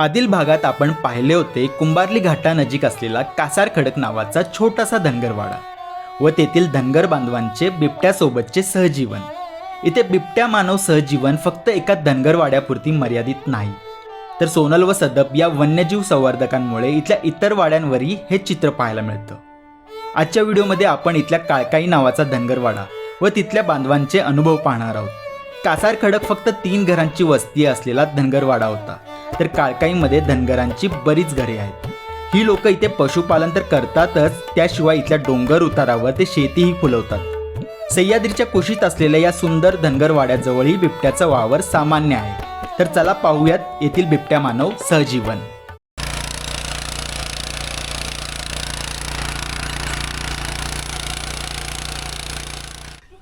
आदिल भागात आपण पाहिले होते कुंभारली घाटानजीक असलेला कासार खडक नावाचा छोटासा धनगरवाडा व तेथील धनगर बांधवांचे बिबट्यासोबतचे सहजीवन. इथे बिबट्या मानव सहजीवन फक्त एका धनगरवाड्यापुरती मर्यादित नाही. तर सोनल व सदप या वन्यजीव संवर्धकांमुळे इथल्या इतर वाड्यांवरही हे चित्र पाहायला मिळतं. आजच्या व्हिडिओमध्ये आपण इथल्या काळकाई नावाचा धनगरवाडा व तिथल्या बांधवांचे अनुभव पाहणार आहोत. कासार खडक फक्त तीन घरांची वस्ती असलेला धनगरवाडा होता. तर काळकाईमध्ये धनगरांची बरीच घरे आहेत. ही लोक इथे पशुपालन तर करतातच त्याशिवाय इथल्या डोंगर उतारावर ते शेतीही फुलवतात. सह्याद्रीच्या कुशीत असलेल्या या सुंदर धनगरवाड्याजवळही बिबट्याचा वावर सामान्य आहे. तर चला पाहूयात येथील बिबट्या मानव सहजीवन.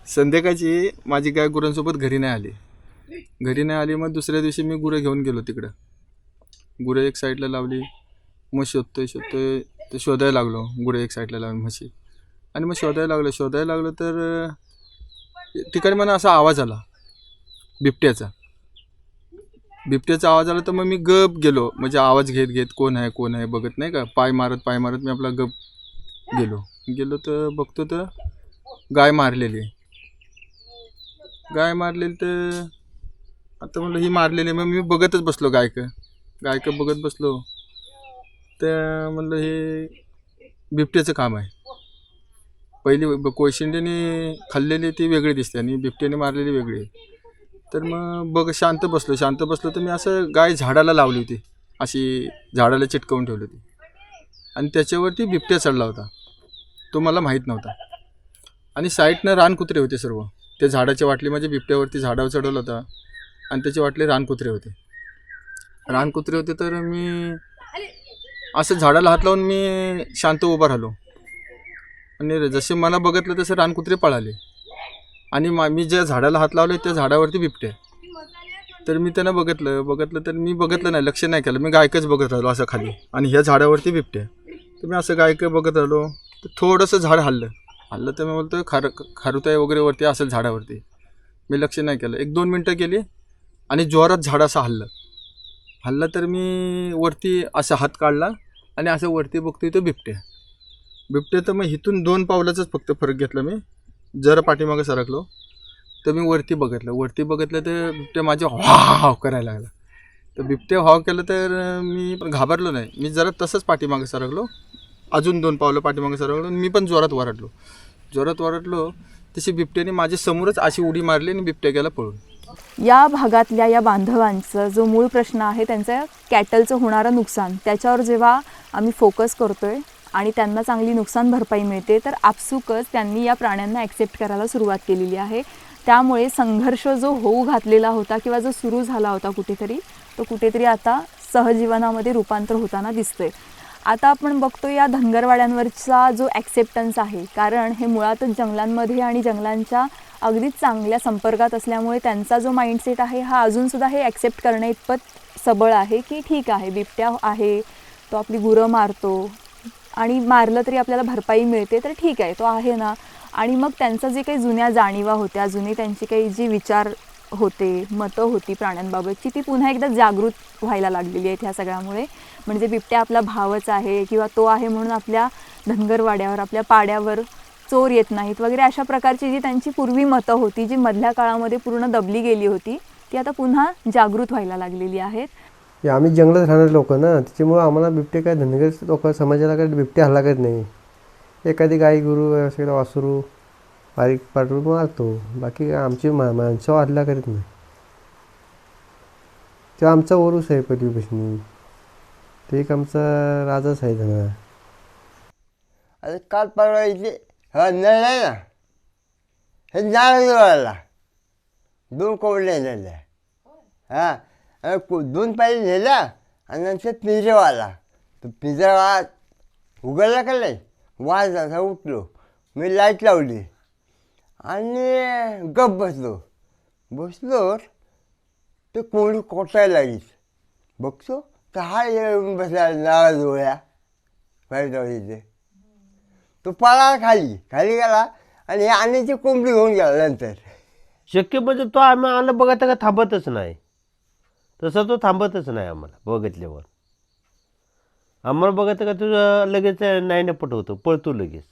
संध्याकाळची माझी गाय गुरांसोबत घरी नाही आली. घरी नाही आली मग दुसऱ्या दिवशी मी गुरं घेऊन गेलो तिकडं. गुरे एक साईडला लावली मग शोधतोय शोधतोय तर शोधायला लागलो. गुरे एक साईडला लावून म्हशी. आणि मग शोधायला लागलो शोधायला लागलो तर ठिकाणी मला असा आवाज आला बिबट्याचा. बिबट्याचा आवाज आला तर मग मी गप गेलो. म्हणजे आवाज घेत घेत कोण आहे कोण आहे बघत नाही का? पाय मारत पाय मारत मी आपला गप गेलो. गेलो तर बघतो तर गाय मारलेली. गाय मारलेली तर आता म्हणलं ही मारलेली मग मी बघतच बसलो गायकं. गायकं बघत बसलो. तर म्हणलं हे बिबट्याचं काम आहे. पहिली ब- कोशिंडीने खाल्लेली ती वेगळी दिसते आणि बिबट्याने मारलेली वेगळी आहे. तर मग बघ शांत बसलो. शांत बसलो तर मी असं गाय झाडाला लावली होती. अशी झाडाला चिटकवून ठेवली होती. आणि त्याच्यावरती बिबट्या चढला होता. तो मला माहीत नव्हता. आणि साईडनं रानकुत्रे होते सर्व. त्या झाडाच्या वाटली म्हणजे बिबट्यावरती झाडावर चढवलं होता. आणि त्याचे वाटले रानकुत्रे होते. रानकुत्रे होते तर मी असं झाडाला हात लावून मी शांत उभा राहिलो. आणि जसे मला बघितलं तसे रानकुत्रे पळाले. आणि मा मी ज्या झाडाला हात लावले त्या झाडावरती बिबटे. तर मी त्यांना बघितलं बघितलं तर मी बघितलं नाही लक्ष नाही केलं. मी गायकच बघत राहिलो असं खाली. आणि ह्या झाडावरती बिबटे. तर मी असं गायक बघत राहिलो. तर थोडंसं झाड हल्लं. हल्लं तर मी बोलतो खार खारुताई वगैरे वरती असेल झाडावरती. मी लक्ष नाही केलं. एक दोन मिनटं गेली आणि जोरात झाड असं हल्लं. हल्ला तर मी वरती असा हात काढला आणि असं वरती बघतोय तो बिबटे. बिबटे तर मग इथून दोन पावलाचाच फक्त फरक घेतला मी. जरा पाठीमागं सरकलो तर मी वरती बघितलं. वरती बघितलं तर बिबट्या माझे हाव करायला लागला. तर बिबट्या हाव केलं तर मी पण घाबरलो नाही. मी जरा तसंच पाठीमागं सरकलो. अजून दोन पावलं पाठीमागे सरकलो मी पण जोरात वरडलो जोरात वरडलो तशी बिबट्याने माझ्या समोरच अशी उडी मारली आणि बिबट्या गेला पळून. या भागातल्या या बांधवांचं जो मूळ प्रश्न आहे त्यांचं कॅटलचं होणारं नुकसान त्याच्यावर जेव्हा आम्ही फोकस करतो आहे आणि त्यांना चांगली नुकसान भरपाई मिळते तर आपसुकच त्यांनी या प्राण्यांना ॲक्सेप्ट करायला सुरुवात केलेली आहे. त्यामुळे संघर्ष जो होऊ घातलेला होता किंवा जो सुरू झाला होता कुठेतरी तो कुठेतरी आता सहजीवनामध्ये रूपांतर होताना दिसतोय. आता आपण बघतो या धनगरवाड्यांवरचा जो ॲक्सेप्टन्स आहे कारण हे मुळातच जंगलांमध्ये आणि जंगलांच्या अगदीच चांगल्या संपर्कात असल्यामुळे त्यांचा जो माइंडसेट आहे हा अजूनसुद्धा हे ॲक्सेप्ट करण्या इतपत सबळ आहे की ठीक आहे बिबट्या आहे तो आपली गुरं मारतो आणि मारलं तरी आपल्याला भरपाई मिळते तर ठीक आहे तो आहे ना. आणि मग त्यांचा जे काही जुन्या जाणीवा होत्या जुने त्यांची काही जी विचार होते मतं होती प्राण्यांबाबतची ती पुन्हा एकदा जागृत व्हायला लागलेली आहेत ह्या सगळ्यामुळे. म्हणजे बिबट्या आपला भावच आहे किंवा तो आहे म्हणून आपल्या धनगरवाड्यावर आपल्या पाड्यावर चोर येत नाहीत वगैरे अशा प्रकारची जी त्यांची पूर्वी मतं होती जी मधल्या काळामध्ये पूर्ण दबली गेली होती ती आता पुन्हा जागृत व्हायला लागलेली आहेत. आम्ही जंगलात राहणारे लोक ना त्याच्यामुळं आम्हाला बिबटे काय धनगर लोक समाजाला काय बिबटे हल्ला करत नाही. एखादी गाई गुरु असं वासरू बारीक पाटू मारतो बाकी आमची मा माणसं हल्ला करत नाही. तो आमचा ओरूस आहे पहिलीपासून ते एक आमचा राजाच आहे त्यांना अरे काल परवा इथे हा नळ आहे ना. हे नारळवाला दोन कोंबड्या नेल्या. हां आणि को- दोन पायरी नेल्या आणि नंतर पिंजरवाला. तो पिंजरावा उघडला का नाही? वाज असा उठलो. मी लाइट लावली. आणि गप बसलो. बसलो ते कोंबडी कोटायला लागली. बघतो तर हा येऊन बसला नाराज होया फायदा तो पळाला खाली खाली गेला आणि आणि ती कोंबडी घेऊन गेला नंतर. शक्य म्हणजे तो आम्ही आलं बघत का थांबतच नाही. तसं तो थांबतच नाही आम्हाला बघितल्यावर. आम्हाला बघत का तुझं लगेच नाही पटवतो पळतो लगेच.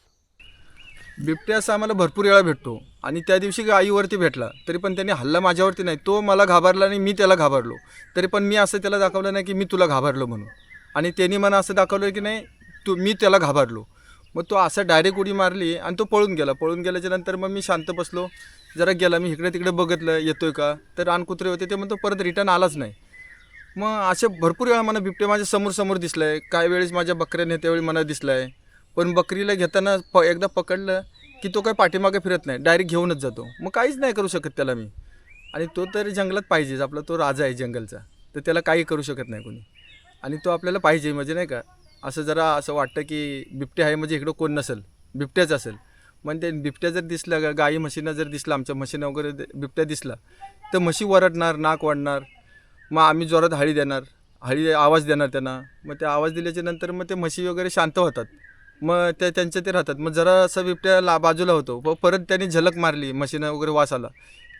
बिबट्या असा आम्हाला भरपूर वेळा भेटतो. आणि त्या दिवशी आईवरती भेटला तरी पण त्यांनी हल्ला माझ्यावरती नाही. तो मला घाबरला आणि मी त्याला घाबरलो. तरी पण मी असं त्याला दाखवलं नाही की मी तुला घाबरलो म्हणून. आणि त्यांनी मला असं दाखवलं की नाही तू मी त्याला घाबरलो. मग तो असं डायरेक्ट उडी मारली आणि तो पळून गेला. पळून गेल्याच्यानंतर मग मी शांत बसलो. जरा गेला मी इकडे तिकडे बघितलं येतोय का? तर रानकुत्रे होते ते म्हणतो परत रिटर्न आलाच नाही. मग असे भरपूर वेळा मला बिबटे माझ्यासमोर समोर दिसलं आहे काही वेळेस माझ्या बकऱ्याने त्यावेळी मला दिसलं आहे पण बकरीला घेताना प एकदा पकडलं की तो काही पाठीमागे फिरत नाही डायरेक्ट घेऊनच जातो. मग काहीच नाही करू शकत त्याला मी. आणि तो तर जंगलात पाहिजेच आपला तो राजा आहे जंगलचा. तर त्याला काही करू शकत नाही कोणी. आणि तो आपल्याला पाहिजे म्हणजे नाही का असं जरा असं वाटतं की बिबटे आहे म्हणजे इकडं कोण नसेल बिबट्याच असेल. मग ते बिबट्या जर दिसलं गाई म्हशीनं जर दिसलं आमच्या म्हशीनं वगैरे बिबट्या दिसला तर म्हशी वरडणार नाक वाढणार मग आम्ही जोरात हळी देणार हळी आवाज देणार त्यांना. मग ते आवाज दिल्याच्या नंतर मग ते म्हशी वगैरे शांत होतात. मग त्या त्यांच्या ते राहतात. मग जरा असं बिबट्या ला बाजूला होतो. व परत त्यांनी झलक मारली म्हशीनं वगैरे वास आला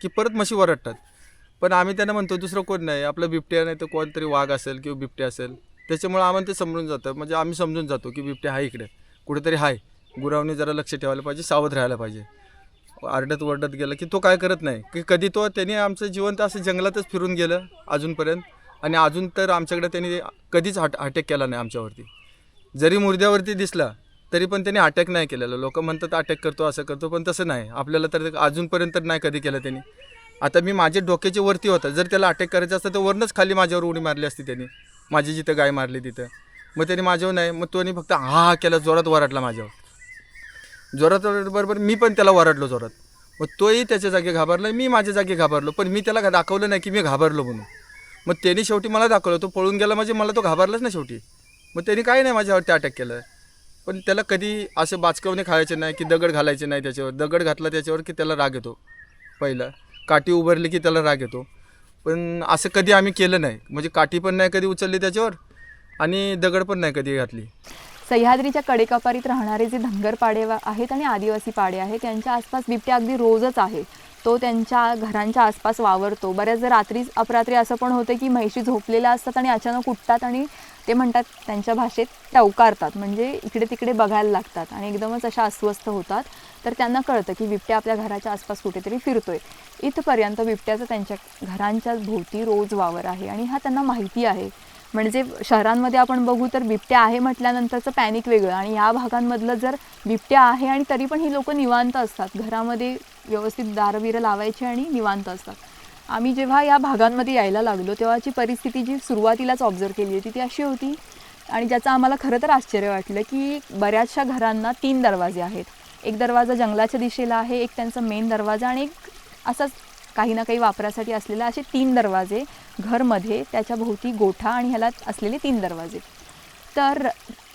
की परत म्हशी वरडतात पण आम्ही त्यांना म्हणतो दुसरं कोण नाही आपलं बिबट्या नाही तर कोणतरी वाघ असेल किंवा बिबट्या असेल. त्याच्यामुळे आम्हाला ते समजून जातं. म्हणजे आम्ही समजून जातो की बिबट्या आहे इकडे. कुठेतरी आहे गुरावने जरा लक्ष ठेवायला पाहिजे सावध राहायला पाहिजे. आरडत वरडत गेलं की तो काय करत नाही. की कधी तो त्यांनी आमचं जीवन तर असं जंगलातच फिरून गेलं अजूनपर्यंत. आणि अजून तर आमच्याकडे त्यांनी कधीच हट अटॅक केला नाही आमच्यावरती. जरी मुर्द्यावरती दिसला तरी पण त्यांनी अटॅक नाही केलेलं. लोक म्हणतात अटॅक करतो असं करतो पण तसं नाही. आपल्याला तर ते अजूनपर्यंत नाही कधी केलं त्यांनी. आता मी माझे डोक्याच्या वरती होता. जर त्याला अटॅक करायचं असतं तर वरूनच खाली माझ्यावर उडी मारली असती त्यांनी. माझी जिथं गाय मारली तिथं. मग त्यांनी माझ्यावर नाही मग तोनी फक्त हा हा केला जोरात वराटला माझ्यावर. जोरात बरोबर मी पण त्याला वरडलो जोरात. मग तोही त्याच्या जागी घाबरला मी माझ्या जागी घाबरलो पण मी त्याला दाखवलं नाही की मी घाबरलो म्हणून. मग त्यांनी शेवटी मला दाखवलं तो पळून गेला म्हणजे मला तो घाबरलाच ना शेवटी. मग त्यांनी काय नाही माझ्यावरती अटॅक केलं. पण त्याला कधी असे बाचकवणे खायचे नाही की दगड घालायचे नाही त्याच्यावर. दगड घातला त्याच्यावर की त्याला राग येतो. पहिला. काठी उभारली की त्याला राग येतो. पण असं कधी आम्ही केलं नाही. म्हणजे काठी पण नाही कधी उचलली त्याच्यावर आणि दगड पण नाही कधी घातली. सह्याद्रीच्या कडेकपारीत राहणारे जे धनगर पाडे आहेत आणि आदिवासी पाडे आहेत त्यांच्या आसपास बिबट्या अगदी रोजच आहे. तो त्यांच्या घरांच्या आसपास वावरतो. बऱ्याचदा रात्री अपरात्री असं पण होतं की म्हैशी झोपलेल्या असतात आणि अचानक उठतात आणि ते म्हणतात त्यांच्या भाषेत टवकारतात म्हणजे इकडे तिकडे बघायला लागतात आणि एकदमच अशा अस्वस्थ होतात. तर त्यांना कळतं की बिबट्या आपल्या घराच्या आसपास कुठेतरी फिरतोय. इथपर्यंत बिबट्याचा त्यांच्या घरांच्या भोवती रोज वावर आहे आणि हा त्यांना माहिती आहे. म्हणजे शहरांमध्ये आपण बघू तर बिबट्या आहे म्हटल्यानंतरचं पॅनिक वेगळं. आणि या भागांमधलं जर बिबट्या आहे आणि तरी पण ही लोक निवांत असतात. घरामध्ये व्यवस्थित दारविरं लावायची आणि निवांत असतात. आम्ही जेव्हा या भागांमध्ये यायला लागलो तेव्हाची परिस्थिती जी सुरुवातीलाच ऑब्झर्व केली होती ती अशी होती आणि ज्याचं आम्हाला खरं तर आश्चर्य वाटलं की बऱ्याचशा घरांना तीन दरवाजे आहेत. एक दरवाजा जंगलाच्या दिशेला आहे एक त्यांचा मेन दरवाजा आणि एक असाच काही ना काही वापरासाठी असलेले असे तीन दरवाजे घरमध्ये त्याच्या भोवती गोठा आणि ह्याला असलेले तीन दरवाजे. तर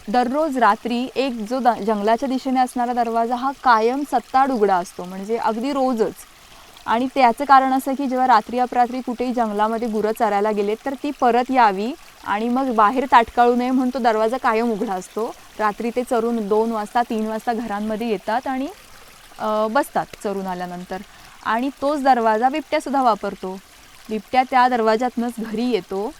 दररोज रात्री एक जो द जंगलाच्या दिशेने असणारा दरवाजा हा कायम सत्ताड उघडा असतो. म्हणजे अगदी रोजच आणि त्याचं कारण असं की जेव्हा रात्री अपरात्री कुठेही जंगलामध्ये गुरं चरायला गेलेत तर ती परत यावी आणि मग बाहेर ताटकाळू नये म्हणून तो दरवाजा कायम उघडा असतो. रात्री ते चरून दोन वाजता तीन वाजता घरांमध्ये येतात आणि बसतात चरून आल्यानंतर. आणि तोच दरवाजा बिबट्यासुद्धा वापरतो. बिबट्या त्या दरवाजातनंच घरी येतो.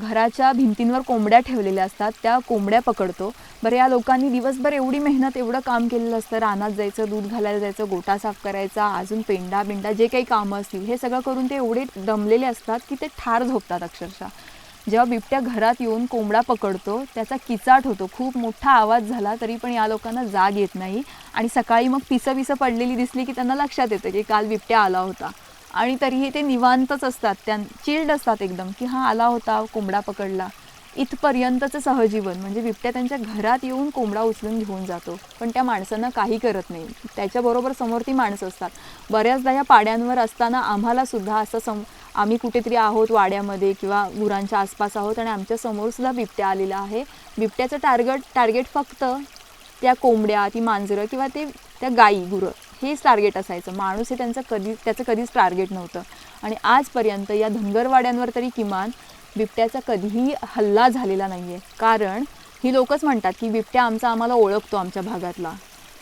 घराच्या भिंतींवर कोंबड्या ठेवलेल्या असतात त्या कोंबड्या पकडतो. बरं या लोकांनी दिवसभर एवढी मेहनत एवढं काम केलेलं असतं. रानात जायचं दूध घालायला जायचं गोटा साफ करायचा अजून पेंडा बिंडा जे काही कामं असतील हे सगळं करून ते एवढे दमलेले असतात की ते ठार झोपतात अक्षरशः. जेव्हा बिबट्या घरात येऊन कोंबडा पकडतो त्याचा किचाट होतो. खूप मोठा आवाज झाला तरी पण या लोकांना जाग येत नाही. आणि सकाळी मग पिसं पिसं पडलेली दिसली की त्यांना लक्षात येतं की काल बिबट्या आला होता. आणि तरीही ते निवांतच असतात. त्या चिल्ड असतात एकदम की हा आला होता कोंबडा पकडला. इथपर्यंतचं सहजीवन म्हणजे बिबट्या त्यांच्या घरात येऊन कोंबडा उचलून घेऊन जातो. पण त्या माणसांना काही करत नाही. त्याच्याबरोबर समोर ती माणसं असतात. बऱ्याचदा या पाड्यांवर असताना आम्हाला सुद्धा असं सम आम्ही कुठेतरी आहोत वाड्यामध्ये किंवा गुरांच्या आसपास आहोत आणि आमच्या सुद्धा बिबट्या आलेला आहे. बिबट्याचं टार्गेट टार्गेट फक्त त्या कोंबड्या ती मांजरं किंवा ते त्या गायी गुरं. हेच टार्गेट असायचं. माणूस हे त्यांचं कधी त्याचं कधीच टार्गेट नव्हतं. आणि आजपर्यंत या धनगरवाड्यांवर तरी किमान बिबट्याचा कधीही हल्ला झालेला नाही आहे कारण ही लोकच म्हणतात की बिबट्या आमचा आम्हाला ओळखतो आमच्या भागातला.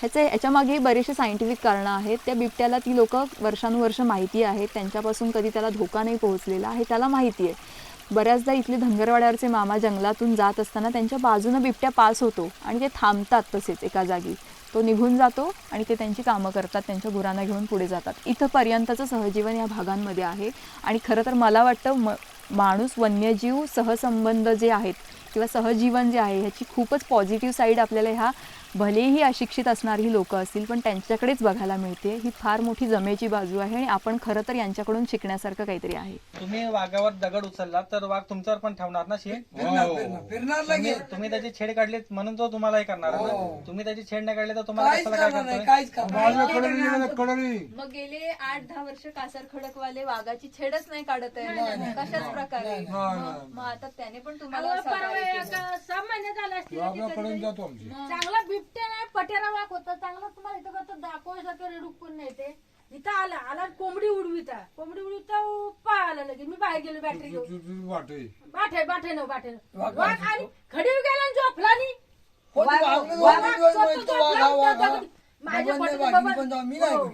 ह्याचे ह्याच्यामागे बरेचसे सायंटिफिक कारणं आहेत. त्या बिबट्याला ती लोकं वर्षानुवर्ष माहिती आहेत. त्यांच्यापासून कधी त्याला धोका नाही पोहोचलेला आहे त्याला माहिती आहे. बऱ्याचदा इथले धनगरवाड्यावरचे मामा जंगलातून जात असताना त्यांच्या बाजूनं बिबट्या पास होतो. आणि ते थांबतात तसेच एका जागी. तो निघून जातो आणि ते त्यांची कामं करतात त्यांच्या गुरांना घेऊन पुढे जातात. इथंपर्यंतचं सहजीवन या भागांमध्ये आहे. आणि खरं तर मला वाटतं म माणूस वन्यजीव सहसंबंध जे आहेत किंवा सहजीवन जे आहे ह्याची खूपच पॉझिटिव्ह साईड आपल्याला ह्या भलेही अशिक्षित असणारी लोक असतील पण त्यांच्याकडेच बघायला मिळते. ही फार मोठी जमेची बाजू आहे आणि आपण खरं तर यांच्याकडून शिकण्यासारखं काहीतरी आहे. तुम्ही वाघावर दगड उचलला तर वाघ तुमच्यावर पण ठेवणार ना शेण? तुम्ही तुम्ही त्याची छेड काढली म्हणून तो तुम्हाला हे करणार आहे ना? तुम्ही त्याची छेड नाही काढली तर तुम्हाला कशाला काय करतोय? मग गेले आठ दहा वर्ष कासर खडकवाले वाघाची छेडच नाही काढत आहे. कशाच प्रकारे? मग आता त्याने पण तुम्हाला सहकार्य केलं. सहा महिने झाले असतील चांगला बिबट्या नाही पटेरा वाघ होता चांगला तुम्हाला इथं कसं दाखवायसारखं रेडूक पण नाही ते. इथं आला आला कोंबडी उडविता कोंबडी उडविता पळाला लगे मी बाहेर गेलो बॅटरी घेऊन. बाठे बाठे न बाठे न. वाघ आणि खडीव गेला आणि झोपला नाही वाघ- वाघ दगडी. माझ्या पटेरा हो,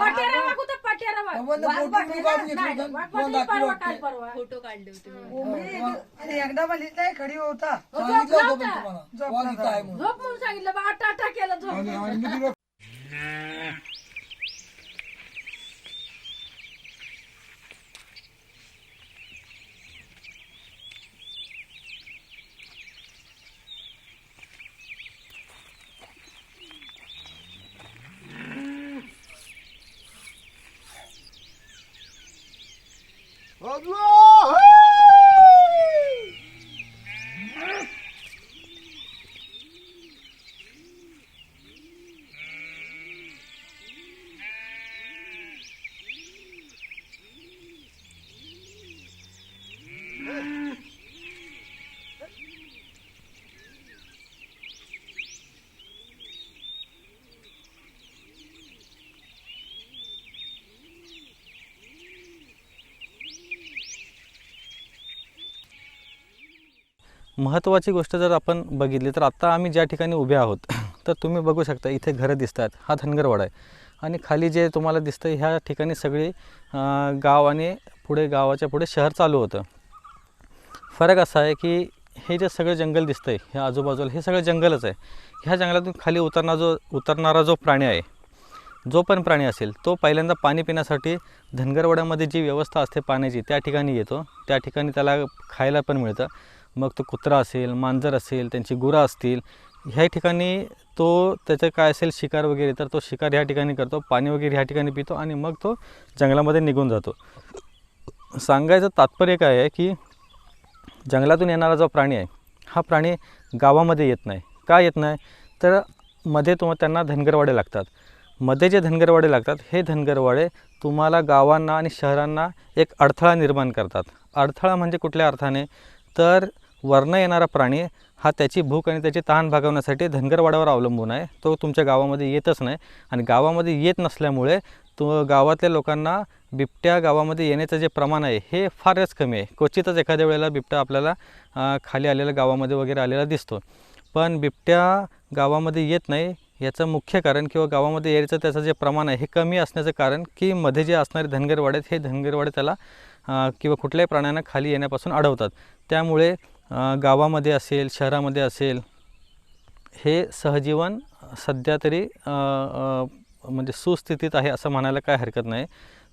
पटेरा वाघ होता पटेरा वाघ वाघ बाटली ना? नाही, वाघ बाटली परवा काल परवा. फोटो काढले होते मी. आणि एकदा बघितलंय खडी होता. झोपला होता. झोप म्हणून. सांगितलं बा आटा आटा केलं झोप Vamos! महत्त्वाची गोष्ट जर आपण बघितली तर आत्ता आम्ही ज्या ठिकाणी उभे आहोत तर तुम्ही बघू शकता इथे घरं दिसत आहेत हा धनगरवाडा आहे. आणि खाली जे तुम्हाला दिसतं ह्या ठिकाणी सगळी गाव आणि पुढे गावाच्या पुढे शहर चालू होतं. फरक असा आहे की हे जे सगळं जंगल दिसतं आहे ह्या आजूबाजूला हे सगळं जंगलच आहे. ह्या जंगलातून खाली उतरणार जो उतरणारा जो प्राणी आहे जो पण प्राणी असेल तो पहिल्यांदा पाणी पिण्यासाठी धनगरवाड्यामध्ये जी व्यवस्था असते पाण्याची त्या ठिकाणी येतो. त्या ठिकाणी त्याला खायला पण मिळतं. मग तो कुत्रा असेल मांजर असेल त्यांची गुरं असतील ह्या ठिकाणी तो त्याचं काय असेल शिकार वगैरे तर तो शिकार ह्या ठिकाणी करतो पाणी वगैरे ह्या ठिकाणी पितो आणि मग तो जंगलामध्ये निघून जातो. सांगायचं तात्पर्य काय आहे की जंगलातून येणारा जो प्राणी आहे हा प्राणी गावामध्ये येत नाही. का येत नाही? तर मध्ये तुम्हाला त्यांना धनगरवाडे लागतात. मध्ये जे धनगरवाडे लागतात हे धनगरवाडे तुम्हाला गावांना आणि शहरांना एक अडथळा निर्माण करतात. अडथळा म्हणजे कुठल्या अर्थाने? तर वरनं येणारा प्राणी हा त्याची भूक आणि त्याची तहान भागवण्यासाठी धनगरवाड्यावर अवलंबून आहे. तो तुमच्या गावामध्ये येतच नाही आणि गावामध्ये येत नसल्यामुळे तो गावातल्या लोकांना बिबट्या गावामध्ये येण्याचं जे प्रमाण आहे हे फारच कमी आहे. क्वचितच एखाद्या वेळेला बिबट्या आपल्याला खाली आलेल्या गावामध्ये वगैरे आलेला दिसतो. पण बिबट्या गावामध्ये येत नाही याचं मुख्य कारण किंवा गावामध्ये यायचं त्याचं जे प्रमाण आहे हे कमी असण्याचं कारण की मध्ये जे असणारे धनगरवाडे आहेत हे धनगरवाडे त्याला किंवा कुठल्याही प्राण्यांना खाली येण्यापासून अडवतात. त्यामुळे गावामध्ये असेल शहरामध्ये असेल हे सहजीवन सध्या तरी म्हणजे सुस्थितीत आहे असं म्हणायला काय हरकत नाही.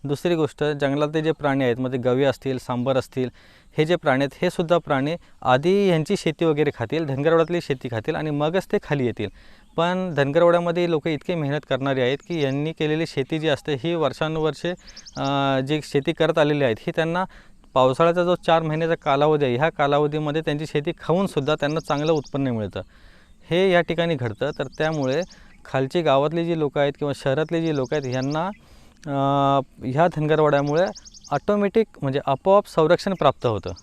दुसरी गोष्ट जंगलातले जे प्राणी आहेत म्हणजे गवे असतील सांबर असतील हे जे प्राणी आहेत हे सुद्धा प्राणी आधी ह्यांची शेती वगैरे खातील धनगरवाड्यातली शेती खातील आणि मगच ते खाली येतील. पण धनगरवाड्यामध्ये लोक इतके मेहनत करणारे आहेत की यांनी केलेली शेती जी असते ही वर्षानुवर्षे जी शेती करत आलेली आहेत ही त्यांना पावसाळ्याचा जो चार महिन्याचा कालावधी आहे ह्या कालावधीमध्ये त्यांची शेती खाऊनसुद्धा त्यांना चांगलं उत्पन्न मिळतं. हे या ठिकाणी घडतं. तर त्यामुळे खालची गावातली जी लोकं आहेत किंवा शहरातली जी लोकं आहेत ह्यांना ह्या धनगरवाड्यामुळे ऑटोमॅटिक म्हणजे आपोआप संरक्षण प्राप्त होतं.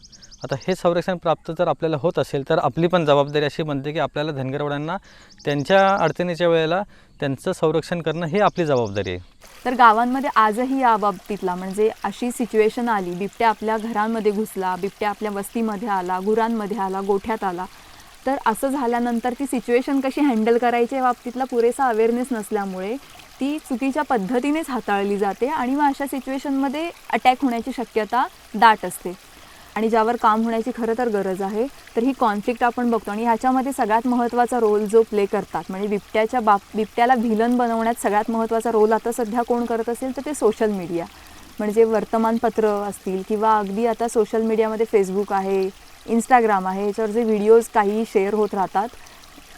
आता हे संरक्षण प्राप्त जर आपल्याला होत असेल तर आपली पण जबाबदारी अशी बनते की आपल्याला धनगरवाड्यांना त्यांच्या अडचणीच्या वेळेला त्यांचं संरक्षण करणं ही आपली जबाबदारी आहे. तर गावांमध्ये आजही या बाबतीतला म्हणजे अशी सिच्युएशन आली बिबट्या आपल्या घरांमध्ये घुसला बिबट्या आपल्या वस्तीमध्ये आला गुरांमध्ये आला गोठ्यात आला. तर असं झाल्यानंतर ती सिच्युएशन कशी हँडल करायची या बाबतीतला पुरेसा अवेअरनेस नसल्यामुळे ती चुकीच्या पद्धतीनेच हाताळली जाते आणि मग अशा सिच्युएशनमध्ये अटॅक होण्याची शक्यता दाट असते. आणि ज्यावर काम होण्याची खरं तर गरज आहे तर ही कॉन्फ्लिक्ट आपण बघतो आणि ह्याच्यामध्ये सगळ्यात महत्त्वाचा रोल जो प्ले करतात म्हणजे बिबट्याच्या बाब बिबट्याला व्हिलन बनवण्यात सगळ्यात महत्त्वाचा रोल आता सध्या कोण करत असेल तर ते सोशल मीडिया म्हणजे वर्तमानपत्र असतील किंवा अगदी आता सोशल मीडियामध्ये फेसबुक आहे इंस्टाग्राम आहे याच्यावर जे व्हिडिओज काही शेअर होत राहतात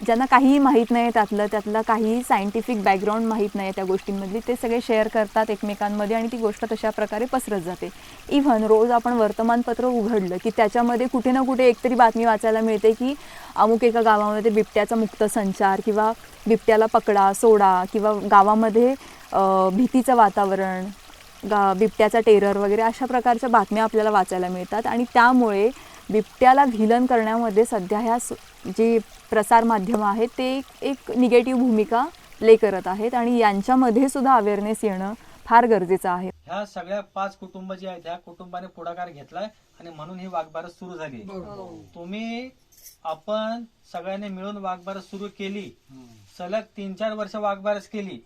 ज्यांना काहीही माहीत नाही त्यातलं त्यातलं काहीही सायंटिफिक बॅकग्राऊंड माहीत नाही त्या गोष्टींमधली ते सगळे शेअर करतात एकमेकांमध्ये आणि ती गोष्ट तशा प्रकारे पसरत जाते. इव्हन रोज आपण वर्तमानपत्र उघडलं की त्याच्यामध्ये कुठे ना कुठे एकतरी बातमी वाचायला मिळते की अमुक एका गावामध्ये बिबट्याचा मुक्त संचार किंवा बिबट्याला पकडा सोडा किंवा गावामध्ये भीतीचं वातावरण गा बिबट्याचा टेरर वगैरे अशा प्रकारच्या बातम्या आपल्याला वाचायला मिळतात आणि त्यामुळे बिबट्याला व्हिलन करण्यामध्ये सध्या ह्या स- जी प्रसारमाध्यमं आहेत ते एक- एक निगेटिव्ह भूमिका प्ले करत आहेत आणि यांच्यामध्ये सुद्धा अवेअरनेस येणं फार गरजेचं आहे. ह्या सगळ्या पाच कुटुंब जे आहेत त्या कुटुंबाने पुढाकार घेतलाय आणि म्हणून ही वाघबारस सुरू झाली तुम्ही आपण सगळ्यांनी मिळून वाघबारस सुरू केली. सलग तीन चार वर्ष वाघबारस केली.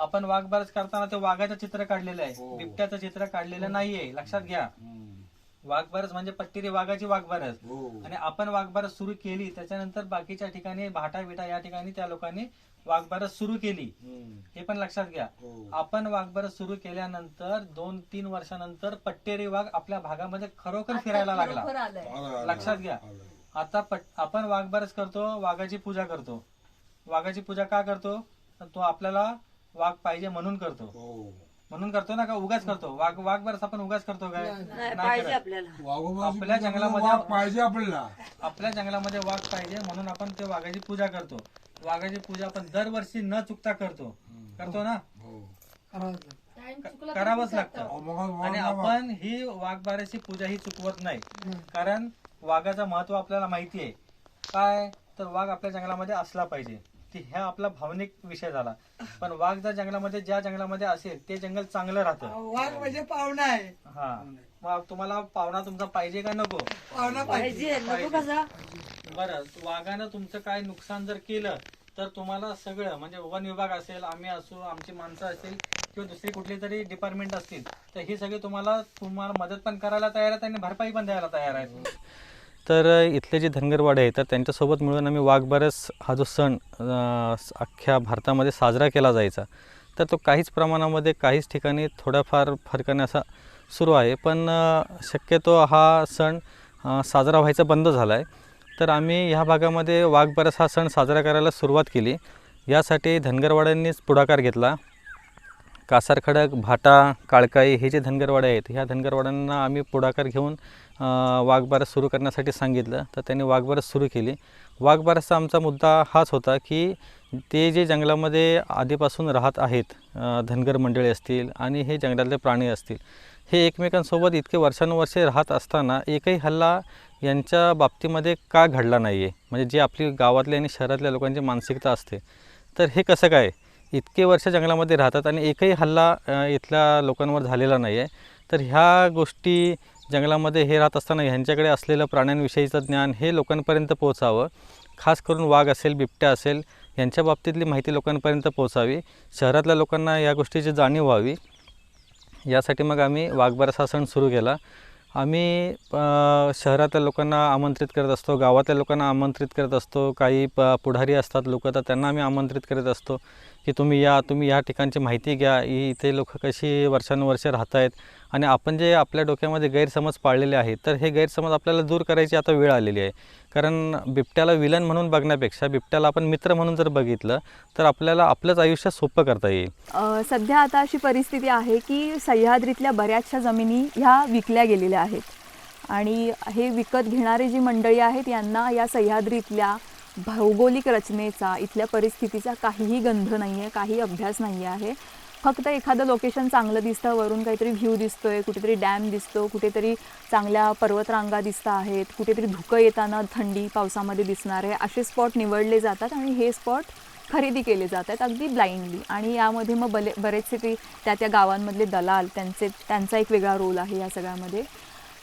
आपण वाघबारस करताना ते वाघाचं चित्र काढलेलं आहे. बिबट्याचं चित्र काढलेलं नाहीये. लक्षात घ्या. वाघबारस म्हणजे पट्टेरी वाघाची वाघबारस. आणि आपण वाघबारस सुरू केली त्याच्यानंतर बाकीच्या ठिकाणी भाटा बिटा या ठिकाणी त्या लोकांनी वाघबारस सुरू केली. हे पण लक्षात घ्या. आपण वाघबारस सुरू केल्यानंतर दोन तीन वर्षानंतर पट्टेरी वाघ आपल्या भागामध्ये खरोखर फिरायला लागला. लक्षात घ्या. आता पट- आपण वाघबारस करतो वाघाची पूजा करतो. वाघाची पूजा का करतो? तर तो आपल्याला वाघ पाहिजे म्हणून करतो. म्हणून करतो ना का? उगाच करतो. वाघ वाघबारस आपण उगाच करतो काय? नाही करत. आपल्या जंगलामध्ये पाहिजे आपल्याला. आपल्या जंगलामध्ये वाघ पाहिजे म्हणून आपण ते वाघाची पूजा करतो. वाघाची पूजा आपण दरवर्षी न चुकता करतो. करतो ना? टाइम चुकला करावंच लागतं. आणि आपण ही वाघबाराची पूजा ही चुकवत नाही. कारण वाघाचं महत्त्व आपल्याला माहिती आहे. काय? तर वाघ आपल्या जंगलामध्ये असला पाहिजे. की ह्या आपला भावनिक विषय झाला. पण वाघ जर जंगलामध्ये ज्या जंगलामध्ये असेल ते जंगल चांगलं राहतं. वाघ म्हणजे पाहुणा आहे. हा. मग तुम्हाला पाहुणा तुमचा पाहिजे का नको? पाहुणा पाहिजे. नको कसा? बरं वाघानं तुमचं काय नुकसान जर केलं तर तुम्हाला सगळं म्हणजे वन विभाग असेल आम्ही असू आमची माणसं असेल किंवा दुसरी कुठली तरी डिपार्टमेंट असतील तर हे सगळे तुम्हाला तुम्हाला मदत पण करायला तयार आहेत आणि भरपाई पण द्यायला तयार आहेत तर इथले जे धनगरवाडे आहेत तर त्यांच्यासोबत मिळून आम्ही वाघबारस हा जो सण अख्ख्या भारतामध्ये साजरा केला जायचा. तर तो काहीच प्रमाणामध्ये काहीच ठिकाणी थोड्याफार फरकाने असा सुरू आहे. पण शक्यतो हा सण साजरा व्हायचा बंद झाला आहे तर आम्ही ह्या भागामध्ये वाघबारस हा सण साजरा करायला सुरुवात केली. यासाठी धनगरवाड्यांनीच पुढाकार घेतला. कासारखडक भाटा काळकाई हे जे धनगरवाडे आहेत ह्या धनगरवाड्यांना आम्ही पुढाकार घेऊन वाघबारस सुरू करण्यासाठी सांगितलं तर त्यांनी वाघबारस सुरू केली. वाघबारसचा आमचा मुद्दा हाच होता की ते जे जंगलामध्ये आधीपासून राहत आहेत धनगर मंडळी असतील आणि हे जंगलातले प्राणी असतील हे एकमेकांसोबत इतके वर्षानुवर्षे राहत असताना एकही हल्ला यांच्या बाबतीमध्ये का घडला नाही आहे म्हणजे जी आपली गावातल्या आणि शहरातल्या लोकांची मानसिकता असते. तर हे कसं काय? इतके वर्ष जंगलामध्ये राहतात आणि एकही हल्ला इथल्या लोकांवर झालेला नाही आहे तर ह्या गोष्टी जंगलामध्ये हे राहत असताना ह्यांच्याकडे असलेलं प्राण्यांविषयीचं ज्ञान हे लोकांपर्यंत पोहोचावं. खास करून वाघ असेल बिबट्या असेल यांच्या बाबतीतली माहिती लोकांपर्यंत पोहोचावी. शहरातल्या लोकांना या गोष्टीची जाणीव व्हावी. यासाठी मग आम्ही वाघबारस हा सण सुरू केला. आम्ही शहरातल्या लोकांना आमंत्रित करत असतो गावातल्या लोकांना आमंत्रित करत असतो. काही प पुढारी असतात लोक तर त्यांना आम्ही आमंत्रित करत असतो. की तुम्ही या तुम्ही या ठिकाणची माहिती घ्या. ही इथे लोक कशी वर्षानुवर्षे राहत आहेत आणि आपण जे आपल्या डोक्यामध्ये गैरसमज पाळलेले आहेत तर हे गैरसमज आपल्याला दूर करायची आता वेळ आलेली आहे. कारण बिबट्याला विलन म्हणून बघण्यापेक्षा बिबट्याला आपण मित्र म्हणून जर बघितलं तर आपल्याला आपलंच आयुष्य सोपं करता येईल. सध्या आता अशी परिस्थिती आहे की सह्याद्रीतल्या बऱ्याचशा जमिनी ह्या विकल्या गेलेल्या आहेत. आणि हे विकत घेणारी जी मंडळी आहेत यांना या सह्याद्रीतल्या भौगोलिक रचनेचा इथल्या परिस्थितीचा काहीही गंध नाही आहे काही अभ्यास नाही आहे. फक्त एखादं लोकेशन चांगलं दिसतं वरून काहीतरी व्ह्यू दिसतो आहे कुठेतरी डॅम दिसतो कुठेतरी चांगल्या पर्वतरांगा दिसत आहेत कुठेतरी धुकं येताना थंडी पावसामध्ये दिसणारे असे स्पॉट निवडले जातात आणि हे स्पॉट खरेदी केले जात आहेत अगदी ब्लाइंडली आणि यामध्ये मग बले बरेचसे ते त्या त्या गावांमधले दलाल त्यांचे त्यांचा एक वेगळा रोल आहे या सगळ्यामध्ये.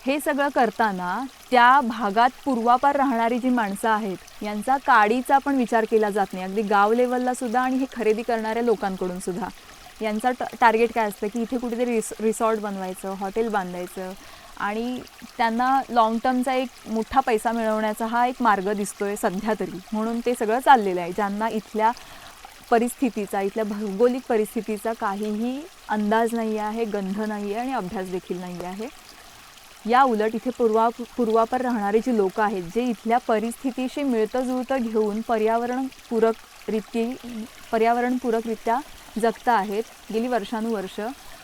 हे सगळं करताना त्या भागात पूर्वापार राहणारी जी माणसं आहेत यांचा काडीचा पण विचार केला जात नाही. अगदी गाव लेवलला सुद्धा आणि हे खरेदी करणाऱ्या लोकांकडून सुद्धा. यांचा ट टार्गेट काय असतं की इथे कुठेतरी रिस रिसॉर्ट बनवायचं हॉटेल बांधायचं आणि त्यांना लाँग टर्मचा एक मोठा पैसा मिळवण्याचा हा एक मार्ग दिसतो आहे सध्या तरी. म्हणून ते सगळं चाललेलं आहे. ज्यांना इथल्या परिस्थितीचा इथल्या भौगोलिक परिस्थितीचा काहीही अंदाज नाही आहे गंध नाही आहे आणि अभ्यास देखील नाही आहे. या उलट इथे पूर्वा पूर्वापर राहणारी जी लोकं आहेत जे इथल्या परिस्थितीशी मिळतं जुळतं घेऊन पर्यावरणपूरक रीती पर्यावरणपूरकरित्या जगता आहेत गेली वर्षानुवर्ष.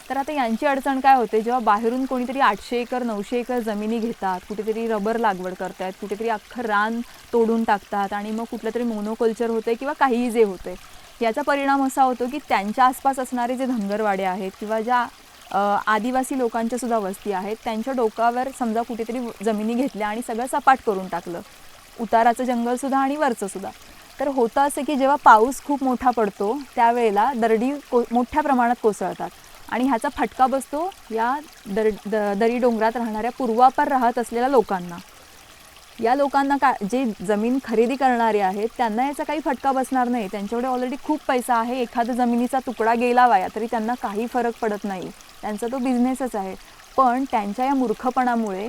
तर आता यांची अडचण काय होते? जेव्हा बाहेरून कोणीतरी आठशे एकर नऊशे एकर जमिनी घेतात कुठेतरी रबर लागवड करतात कुठेतरी अख्खं रान तोडून टाकतात आणि मग कुठलं तरी मोनोकल्चर होते किंवा काहीही जे होते याचा परिणाम असा होतो की त्यांच्या आसपास असणारे जे धनगरवाडे आहेत किंवा ज्या आदिवासी लोकांच्या सुद्धा वस्ती आहेत. त्यांच्या डोकावर समजा कुठेतरी जमिनी घेतल्या आणि सगळं सपाट करून टाकलं. उताराचं जंगलसुद्धा आणि वरचं सुद्धा. तर होतं असं की जेव्हा पाऊस खूप मोठा पडतो त्यावेळेला दरडी को मोठ्या प्रमाणात कोसळतात. आणि ह्याचा फटका बसतो या दर द दरी डोंगरात राहणाऱ्या पूर्वापार राहत असलेल्या लोकांना. या लोकांना का जे जमीन खरेदी करणारे आहेत त्यांना याचा काही फटका बसणार नाही. त्यांच्याकडे ऑलरेडी खूप पैसा आहे. एखादा जमिनीचा तुकडा गेला वाया तरी त्यांना काही फरक पडत नाही. त्यांचा तो बिझनेसच आहे. पण त्यांच्या या मूर्खपणामुळे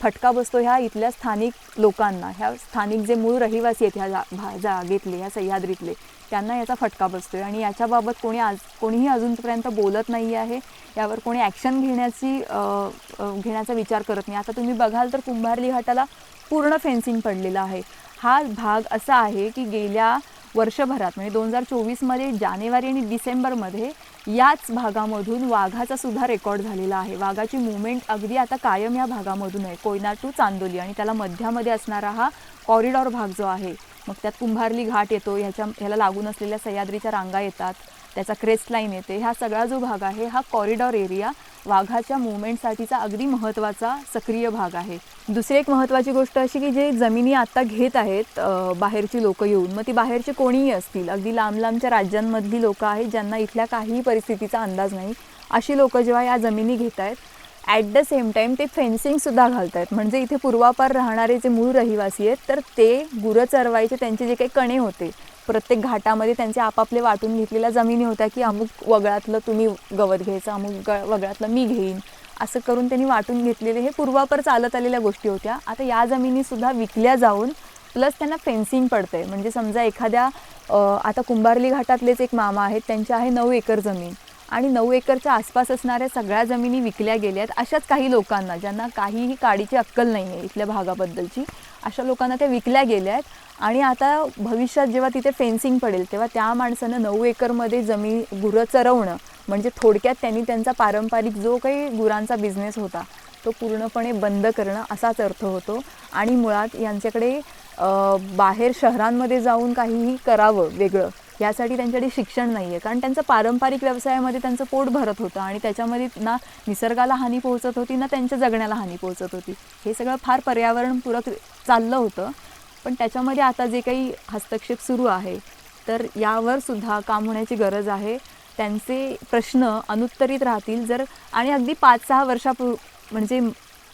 फटका बसतो ह्या इथल्या स्थानिक लोकांना. ह्या स्थानिक जे मूळ रहिवासी आहेत ह्या जा भा जागेतले ह्या सह्याद्रीतले त्यांना याचा फटका बसतो आहे आणि याच्याबाबत कोणी आज कोणीही अजूनपर्यंत बोलत नाही आहे. यावर कोणी ॲक्शन घेण्याची घेण्याचा विचार करत नाही. आता तुम्ही बघाल तर कुंभारली घाटाला पूर्ण फेन्सिंग पडलेलं आहे. हा भाग असा आहे की गेल्या वर्षभरात म्हणजे दोन हजार चोवीसमध्ये जानेवारी आणि डिसेंबरमध्ये याच भागामधून वाघाचा सुद्धा रेकॉर्ड झालेला आहे. वाघाची मुवमेंट अगदी आता कायम या भागामधून आहे. कोयना टू चांदोली आणि त्याला मध्यामध्ये असणारा हा कॉरिडॉर भाग जो आहे मग त्यात कुंभारली घाट येतो. ह्याच्या ह्याला लागून असलेल्या सह्याद्रीच्या रांगा येतात. त्याचा क्रेस्ट लाईन येते. हा सगळा जो भाग आहे हा कॉरिडॉर एरिया वाघाच्या मुवमेंटसाठीचा अगदी महत्त्वाचा सक्रिय भाग आहे. दुसरी एक महत्त्वाची गोष्ट अशी की जे जमिनी आत्ता घेत आहेत बाहेरची लोकं येऊन मग ती बाहेरचे कोणीही असतील अगदी लांब लांबच्या राज्यांमधली लोकं आहेत ज्यांना इथल्या काहीही परिस्थितीचा अंदाज नाही अशी लोकं जेव्हा या जमिनी घेत आहेत ॲट द सेम टाईम ते फेन्सिंगसुद्धा घालत आहेत. म्हणजे इथे पूर्वापार राहणारे जे मूळ रहिवासी आहेत तर ते गुरं चरवायचे त्यांचे जे काही कणे होते प्रत्येक घाटामध्ये त्यांचे आपापले वाटून घेतलेल्या जमिनी होत्या की अमुक वगळातलं तुम्ही गवत घ्यायचं अमुक ग वगळातलं मी घेईन. असं करून त्यांनी वाटून घेतलेले हे पूर्वापर चालत आलेल्या गोष्टी होत्या. आता या जमिनीसुद्धा विकल्या जाऊन प्लस त्यांना फेन्सिंग पडतं आहे म्हणजे समजा एखाद्या आता कुंभारली घाटातलेच एक मामा आहेत त्यांचे आहे नऊ एकर जमीन. आणि नऊ एकरच्या आसपास असणाऱ्या सगळ्या जमिनी विकल्या गेल्या आहेत अशाच काही लोकांना ज्यांना काहीही काडीची अक्कल नाही आहे इथल्या भागाबद्दलची अशा लोकांना त्या विकल्या गेल्या आहेत आणि आता भविष्यात जेव्हा तिथे फेन्सिंग पडेल तेव्हा त्या माणसानं नऊ एकरमध्ये जमीन गुरं चरवणं म्हणजे थोडक्यात त्यांनी त्यांचा पारंपरिक जो काही गुरांचा बिझनेस होता तो पूर्णपणे बंद करणं असाच अर्थ होतो. आणि मुळात यांच्याकडे बाहेर शहरांमध्ये जाऊन काहीही करावं वेगळं यासाठी त्यांच्याकडे शिक्षण नाही आहे कारण त्यांचं पारंपरिक व्यवसायामध्ये त्यांचं पोट भरत होतं आणि त्याच्यामध्ये ना निसर्गाला हानी पोहोचत होती ना त्यांच्या जगण्याला हानी पोहोचत होती. हे सगळं फार पर्यावरणपूरक चाललं होतं. पण त्याच्यामध्ये आता जे काही हस्तक्षेप सुरू आहे तर यावर सुद्धा काम होण्याची गरज आहे. त्यांचे प्रश्न अनुत्तरित राहतील जर आणि अगदी पाच सहा वर्षापू म्हणजे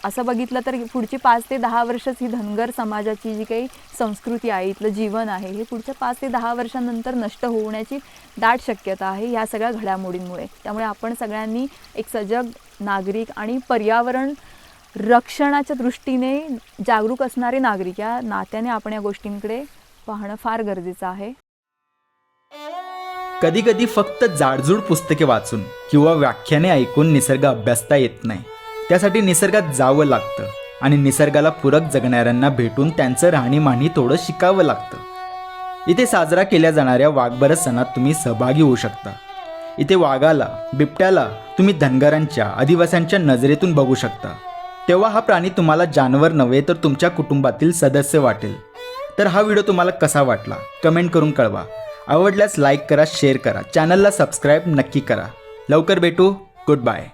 असं बघितलं तर पुढची पाच ते दहा वर्षच ही धनगर समाजाची जी काही संस्कृती आहे इथलं जीवन आहे हे पुढच्या पाच ते दहा वर्षांनंतर नष्ट होण्याची दाट शक्यता आहे ह्या सगळ्या घडामोडींमुळे. त्यामुळे आपण सगळ्यांनी एक सजग नागरिक आणि पर्यावरण रक्षणाच्या दृष्टीने जागरूक असणारे नागरिक या नात्याने आपण या गोष्टींकडे पाहणं फार गरजेचं आहे. कधी कधी फक्त जाडजूड पुस्तके वाचून किंवा व्याख्याने ऐकून निसर्ग अभ्यासता येत नाही. त्यासाठी निसर्गात जावं लागतं आणि निसर्गाला पूरक जगणाऱ्यांना भेटून त्यांचं राहणीमानही थोडं शिकावं लागतं. इथे साजरा केल्या जाणाऱ्या वाघबरस सणात तुम्ही सहभागी होऊ शकता. इथे वाघाला बिबट्याला तुम्ही धनगरांच्या आदिवास्यांच्या नजरेतून बघू शकता. तेव्हा हा प्राणी तुम्हाला जानवर नव्हे तर तुमच्या कुटुंबातील सदस्य वाटेल. तर हा व्हिडिओ तुम्हाला कसा वाटला कमेंट करून कळवा. आवडल्यास लाईक करा शेअर करा. चॅनलला सबस्क्राईब नक्की करा. लवकर भेटू. Good bye.